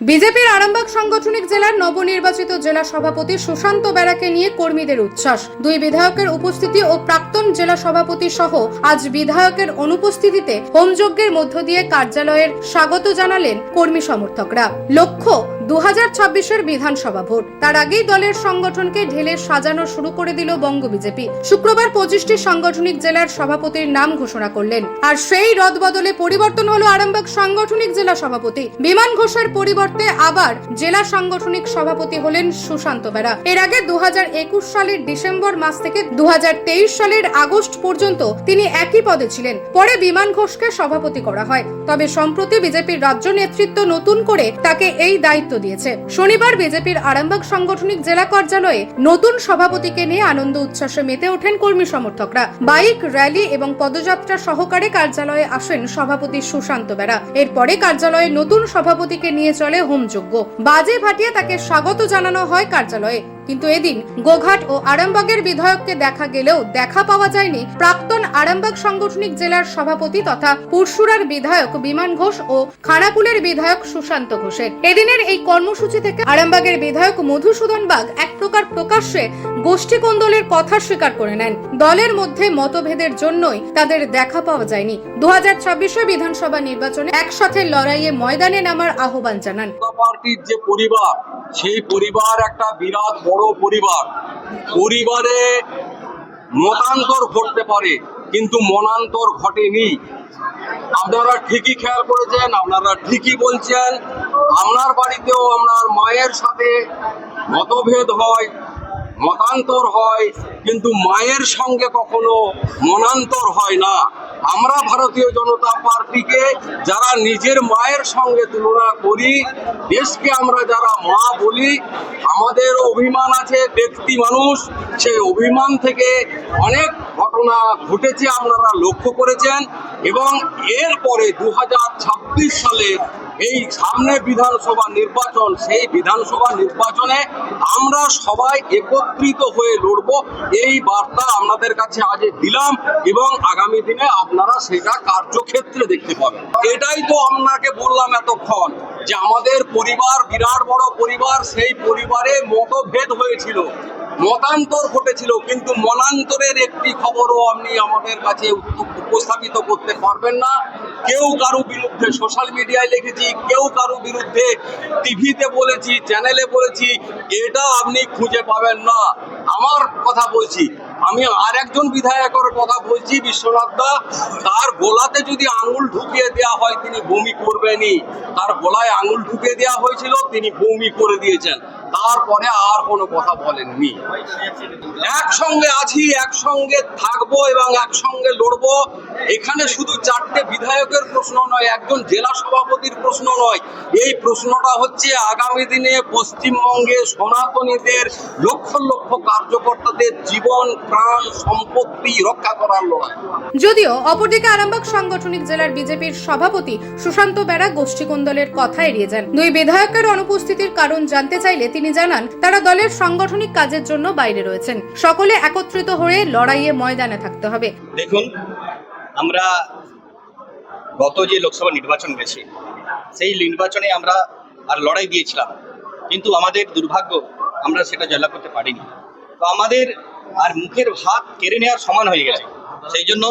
বিজেপির আরামবাগ সাংগঠনিক জেলার নবনির্বাচিত জেলা সভাপতি সুশান্ত বেড়াকে নিয়ে কর্মীদের উচ্ছ্বাস। দুই বিধায়কের উপস্থিতি ও প্রাক্তন জেলা সভাপতি সহ আজ বিধায়কের অনুপস্থিতিতে হোমযজ্ঞের মধ্য দিয়ে কার্যালয়ের স্বাগত জানালেন কর্মী সমর্থকরা। লক্ষ্য দু হাজার ছাব্বিশের বিধানসভা ভোট। তার আগেই দলের সংগঠনকে ঢেলে সাজানো শুরু করে দিল বঙ্গ বিজেপি। শুক্রবার পঁচিশটি সাংগঠনিক জেলার সভাপতির নাম ঘোষণা করলেন। আর সেই রদবদলে পরিবর্তন হলো আরামবাগ সাংগঠনিক জেলা সভাপতি। বিমান ঘোষের পরিবর্তে আবার জেলা সাংগঠনিক সভাপতি হলেন সুশান্ত বেরা। এর আগে দু হাজার একুশ সালের ডিসেম্বর মাস থেকে দু হাজার তেইশ সালের আগস্ট পর্যন্ত তিনি একই পদে ছিলেন। পরে বিমান ঘোষকে সভাপতি করা হয়। তবে সম্প্রতি বিজেপির রাজ্য নেতৃত্ব নতুন করে তাকে এই দায়িত্ব দিয়েছে। শনিবার বিজেপির আরামবাগ সাংগঠনিক জেলা কার্যালয়ে নতুন সভাপতিকে নিয়ে আনন্দ উচ্ছ্বাসে মেতে ওঠেন কর্মী সমর্থকরা। বাইক, র্যালি এবং পদযাত্রা সহকারে কার্যালয়ে আসেন সভাপতি সুশান্ত বেড়া এরপরে কার্যালয়ে নতুন সভাপতিকে নিয়ে চলে হোমযজ্ঞ। বাজে ফাটিয়ে তাকে স্বাগত জানানো হয় কার্যালয়ে। কিন্তু এদিন গোঘাট ও আরামবাগের বিধায়ককে দেখা গেলেও দেখা পাওয়া যায়নি প্রাক্তন আরামবাগ সাংগঠনিক জেলার সভাপতি তথা পুরসুরার বিধায়ক বিমান ঘোষ ও খানাকুলের বিধায়ক সুশান্ত ঘোষের। এদিনের এই কর্মসূচি থেকে আরামবাগের বিধায়ক মধুসূদন বাগ এক প্রকার প্রকাশ্যে গোষ্ঠী কোন্দলের কথা স্বীকার করে নেন। দলের মধ্যে মতভেদের জন্যই তাদের দেখা পাওয়া যায়নি। দু হাজার বিধানসভা নির্বাচনে একসাথে লড়াইয়ে ময়দানে নামার আহ্বান জানান। যে পরিবার সেই পরিবার একটা বিরাট বড় পরিবার। পরিবারে মতান্তর ঘটতে পারে, কিন্তু মনান্তর ঘটেনি। আপনারা ঠিকই খেয়াল করেছেন, আপনারা ঠিকই বলছেন, আপনার বাড়িতেও আপনার মায়ের সাথে মতভেদ হয়, মতান্তর হয়, কিন্তু মায়ের সঙ্গে কখনো মনান্তর হয় না। আমরা ভারতীয় জনতা পার্টিকে যারা নিজের মায়ের সঙ্গে তুলনা করি, দেশকে আমরা যারা মা বলি আমাদের অভিমান আছে, ব্যক্তি মানুষ, সেই অভিমান থেকে অনেক ঘটনা ঘটেছে, আপনারা লক্ষ্য করেছেন এবং এরপরে দু হাজার ছাব্বিশ সালে এই সামনে বিধানসভা নির্বাচন, সেই বিধানসভা নির্বাচনে আমরা সবাই একত্রিত হয়ে লড়ব। এই বার্তা আপনাদের কাছে আজ দিলাম এবং আগামী দিনে আপনারা সেটা কার্যক্ষেত্রে দেখতে পাবেন। এটাই তো আপনাকে বললাম এতক্ষণ যে আমাদের পরিবার, বিরাট বড় পরিবার, সেই পরিবারে মতভেদ হয়েছিল। মতান্তর ঘটেছিল, কিন্তু মনান্তরের একটি খবরও আপনি আমাদের কাছে উপস্থাপিত করতে পারবেন না। কেউ কারও বিরুদ্ধে সোশ্যাল মিডিয়ায় লিখেছি, কেউ কারও বিরুদ্ধে টিভিতে বলেছি চ্যানেলে বলেছি, এটা আপনি খুঁজে পাবেন না। আমার কথা বলছি, আমি আর একজন বিধায়কের কথা বলছি, বিশ্বনাথ দা, তার গোলাতে যদি আঙুল ঢুকিয়ে দেওয়া হয়, তিনি বমি করবেনই। তার গলায় আঙুল ঢুকিয়ে দেওয়া হয়েছিল, তিনি বমি করে দিয়েছেন। তারপরে আর কোনো কথা বলেননি। একসঙ্গে আছি, একসঙ্গে থাকব এবং একসঙ্গে লড়বো। এখানে শুধু চারটে বিধায়কের প্রশ্ন নয়, একজন জেলা সভাপতির প্রশ্ন নয়। এই প্রশ্নটা হচ্ছে আগামী দিনে পশ্চিমবঙ্গে সনাতনীদের লক্ষ লক্ষ কার্যকর্তাদের জীবন প্রাণ সম্পত্তি রক্ষা করার লড়াই। যদিও অপরদিকে আরামবাগ সাংগঠনিক জেলার বিজেপির সভাপতি সুশান্ত বেরা গোষ্ঠীকন্দলের কথা এড়িয়ে যান। দুই বিধায়কের অনুপস্থিতির কারণ জানতে চাইলে তিনি জানান তারা দলের সাংগঠনিক কাজের জন্য বাইরে রয়েছেন। সকলে একত্রিত হয়ে লড়াইয়ে ময়দানে থাকতে হবে। দেখুন আমরা গত যে লোকসভা নির্বাচন গেছে সেই নির্বাচনে আমরা আর লড়াই দিয়েছিলাম। কিন্তু আমাদের দুর্ভাগ্য আমরা সেটা জয়লাভ করতে পারিনি। তো আমাদের আর মুখের ভাত কেড়ে নেওয়ার সমান হয়ে গেছে। সেই জন্য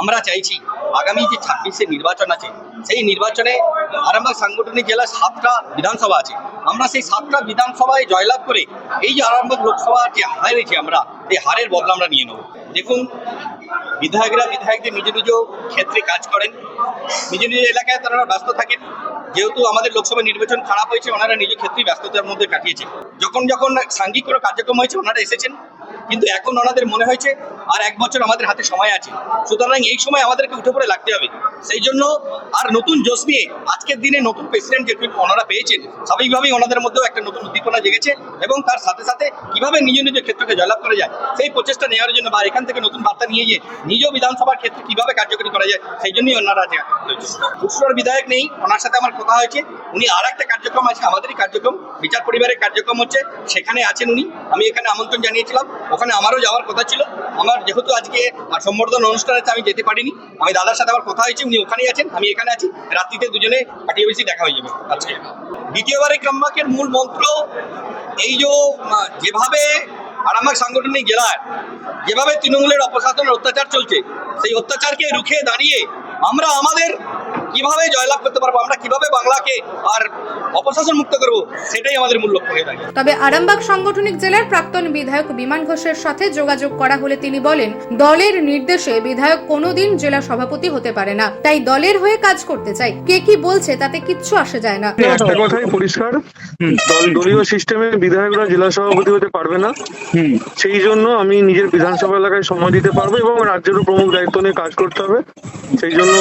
আমরা চাইছি আগামী যে ছাব্বিশে নির্বাচন আছে, সেই নির্বাচনে আরামবাগ সাংগঠনিক জেলার সাতটা বিধানসভা আছে। আমরা সেই সাতটা বিধানসভায় জয়লাভ করে এই যে আরামবাগ লোকসভা যে হারেছি আমরা এই হারের বদলা আমরা নিয়ে নেব। দেখুন বিধায়করা বিধায়কদের নিজ নিজ ক্ষেত্রে কাজ করেন। নিজ নিজ এলাকায় তারা ব্যস্ত থাকেন। যেহেতু আমাদের লোকসভা নির্বাচন খারাপ হয়েছে, ওনারা নিজ ক্ষেত্রেই ব্যস্ততার মধ্যে কাটিয়েছেন। যখন যখন সাংঘিক কোনো কার্যক্রম হয়েছে, ওনারা এসেছেন। কিন্তু এখন ওনাদের মনে হয়েছে আর এক বছর আমাদের হাতে সময় আছে। সুতরাং এই সময় আমাদেরকে উঠে পড়ে লাগতে হবে। সেই জন্য আর নতুন জোশ নিয়ে আজকের দিনে নতুন প্রেসিডেন্ট যে ওনারা পেয়েছেন, স্বাভাবিকভাবেই ওনাদের মধ্যেও একটা নতুন উদ্দীপনা জেগেছে এবং তার সাথে সাথে কীভাবে নিজ নিজ ক্ষেত্রকে জয়লাভ করা যায়, সেই প্রচেষ্টা নেওয়ার জন্য বা এখান থেকে নতুন বার্তা নিয়ে গিয়ে নিজ বিধানসভার ক্ষেত্রে কীভাবে কার্যকরী করা যায়, সেই জন্যই ওনারা উৎসর বিধায়ক নেই, ওনার সাথে আমার কথা হয়েছে, উনি আর একটা কার্যক্রম আছে, আমাদেরই কার্যক্রম, বিচার পরিবারের কার্যক্রম হচ্ছে, সেখানে আছেন উনি। আমি এখানে আমন্ত্রণ জানিয়েছিলাম ওখানে আমারও যাওয়ার কথা ছিল। আমার যেহেতু আজকে সম্বর্ধনা অনুষ্ঠান আছে আমি যেতে পারিনি। আমি দাদার সাথে আমার কথা হয়েছে উনি ওখানেই আছেন আমি এখানে আছি। রাত্রিতে দুজনে পাঠিয়ে বেশি দেখা হয়ে যাবে আজকে। দ্বিতীয়বারে ক্রমবাকের মূল মন্ত্র এই যে আহ, যেভাবে আরামবাগ সাংগঠনিক জেলায় যেভাবে তৃণমূলের অপশাসনের অত্যাচার চলছে সেই অত্যাচারকে রুখে দাঁড়িয়ে আমরা আমাদের কীভাবে জয়লাভ করতে পারব আমরা কীভাবে বাংলাকে আর অপশাসন মুক্ত করব সেটাই আমাদের মূল লক্ষ্য হয়ে থাকে। তবে আরামবাগ সাংগঠনিক জেলার প্রাক্তন বিধায়ক বিমান ঘোষের সাথে যোগাযোগ করা হলে তিনি বলেন দলের নির্দেশে বিধায়ক কোনোদিন জেলা সভাপতি হতে পারে না। তাই দলের হয়ে কাজ করতে চাই। কে কি বলছে তাতে কিচ্ছু আসে যায় না। একটা কথাই পরিষ্কার। দল দলীয় সিস্টেমে বিধায়করা জেলা সভাপতি হতে পারবে না। সেই জন্য আমি নিজের বিধানসভা এলাকায় সময় দিতে পারব এবং রাজ্যেরও প্রমুখ দায়িত্ব নিয়ে কাজ করতে হবে। সেই জন্য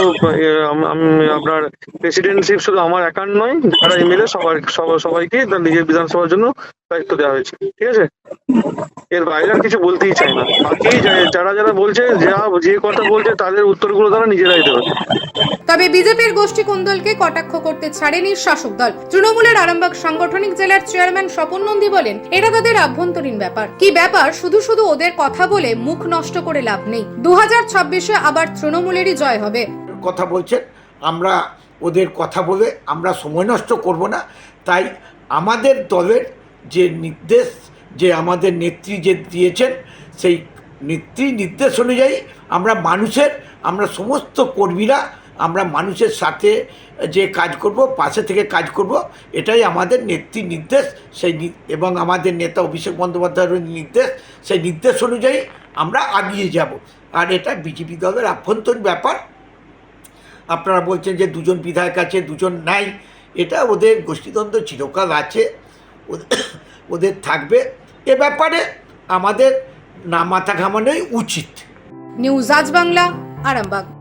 আপনার প্রেসিডেন্টশিপ শুধু আমার একার নয় যারা এমএলএ সবার সবার- সবাইকে তার নিজের বিধানসভার জন্য দায়িত্ব দেওয়া হয়েছে ঠিক আছে? এর বাইরে আর কিছু বলতেই চাই না। বাকি যারা যারা বলছে যা যে কথা বলছে তাদের উত্তরগুলো তারা নিজেরাই দেবে। তবে বিজেপির গোষ্ঠী কুন্দলকে কটাক্ষ করতে ছাড়েনি শাসক দল? তৃণমূলের আরামবাগ সাংগঠনিক জেলার চেয়ারম্যান স্বপন নন্দী বলেন এটা তাদের আভ্যন্তরীণ ব্যাপার। কি ব্যাপার? শুধু শুধু ওদের কথা বলে মুখ নষ্ট করে লাভ নেই। দু হাজার ছাব্বিশে আবার তৃণমূলেরই জয় হবে। কথা বলছেন আমরা ওদের কথা বলে আমরা সময় নষ্ট করব না। তাই আমাদের দলের যে নির্দেশ, যে আমাদের নেত্রী যে দিয়েছেন, সেই নেত্রী নির্দেশ অনুযায়ী আমরা মানুষের, আমরা সমস্ত কর্মীরা, আমরা মানুষের সাথে যে কাজ করব, পাশে থেকে কাজ করব, এটাই আমাদের নেত্রী নির্দেশ। সেই এবং আমাদের নেতা অভিষেক বন্দ্যোপাধ্যায়ের নির্দেশ। সেই নির্দেশ অনুযায়ী আমরা আগিয়ে যাব। আর এটা বিজেপি দলের আভ্যন্তরীণ ব্যাপার। আপনারা বলছেন যে দুজন বিধায়ক আছে, দুজন নাই। এটা ওদের গোষ্ঠীদ্বন্দ্ব চিরকাল আছে ওদের- থাকবে। এ ব্যাপারে আমাদের না মাথা ঘামানোই উচিত। নিউজ আজ বাংলা, আরামবাগ।